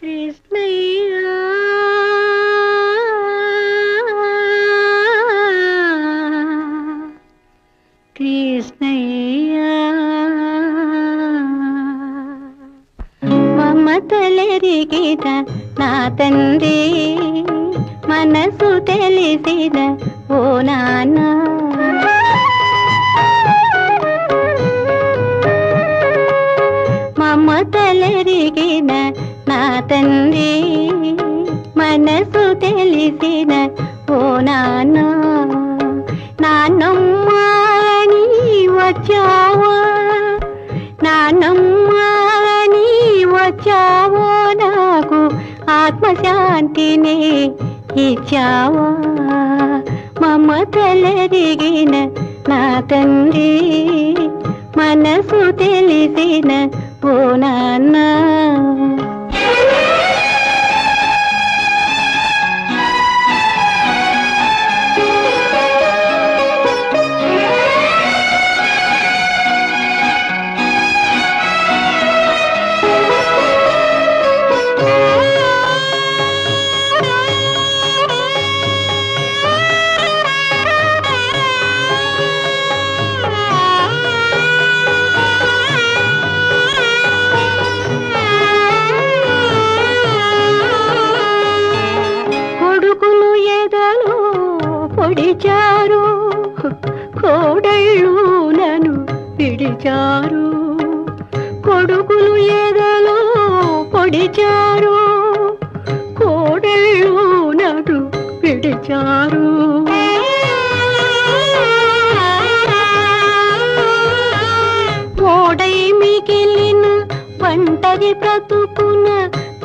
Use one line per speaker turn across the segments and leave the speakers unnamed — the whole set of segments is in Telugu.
కృష్ణయ్య. కృష్ణయ్య. మమతలెరిగిన నా తండ్రి. మనసు తెలిసిన ఓ నాన్న. మమతలెరిగిన నా తండ్రి మనసు తెలిసిన ఓ నాన్న. నాన్నమ్మా నీ వచ్చావా? నాన్నమ్మా నీ వచ్చావో? నాకు ఆత్మశాంతిని ఇచ్చావా? మమతలెరిగిన నా తండ్రి మనసు తెలిసిన ఓ నాన్న. పడిచారు కోడళ్ళు నన్ను పిడిచారు కొడుకులు ఎదలో పొడిచారు. కోడళ్ళు నన్ను పిడిచారు ఓడై మిగిలిన వంటది బ్రతుకున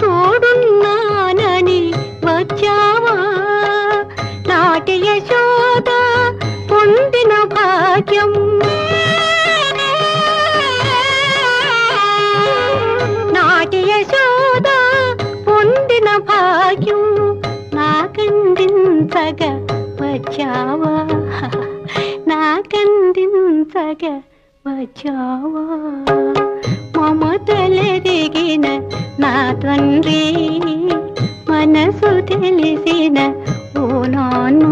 తోడున్నానని వచ్చా నాటి యశోద పొందిన భాగ్యం. నాటి యశోద పొందిన భాగ్యం నాకందించగ వచ్చావా? నాకందించగ వచ్చావా? మమతలెదిగిన నా తండ్రి మనసు తెలిసిన నాన్న.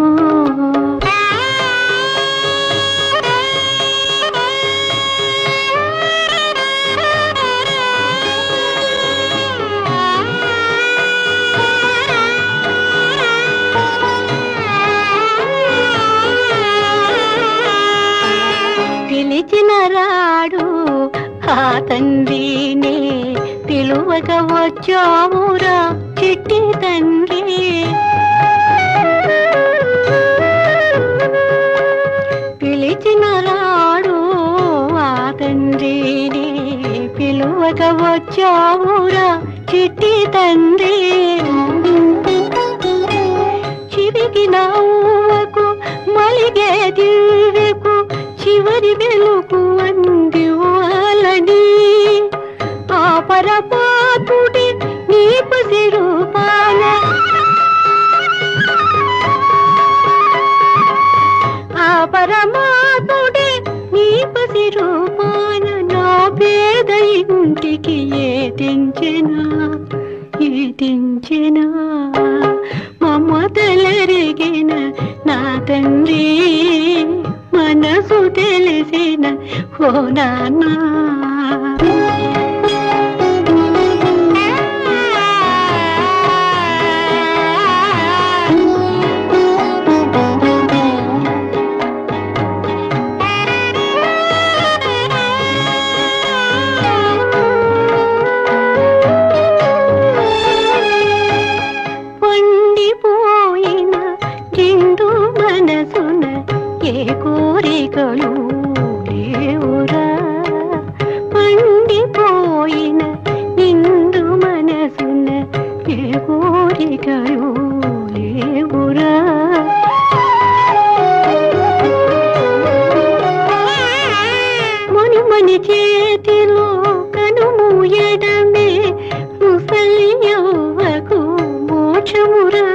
పిలిచిన రాడు ఆ తండ్రినే పిలువక వచ్చావురా చిట్టి తండ్రి. పిలువక వచ్చావురా చిట్టి తండ్రి. చివికి నవ్వకు మలిగే దివ్యకు చివరి వెలుగు అందివ్వాలని. ఆ పరపాతుడి పేద ఇంటికి ఏదించెనా ఏదించెనా మమతలరిగిన నా తండ్రి మనసు తెలిసిన ఓ నానా మనసున ఏ కోరికలు లేవురా పండిపోయిన నిండు మనసున ఏ కోరికలు లేవురా మునిమని చేతిలో కనుమూయడమే ముసలి యువకు మోక్షమురా.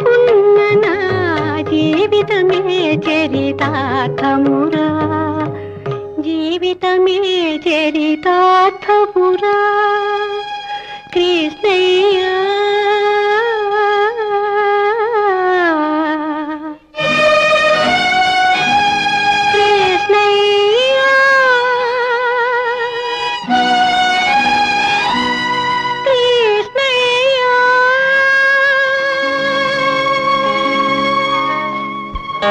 ఉన్న జీవితమే చరితార్థమురా. జీవితమే చరితార్థపురా ఆ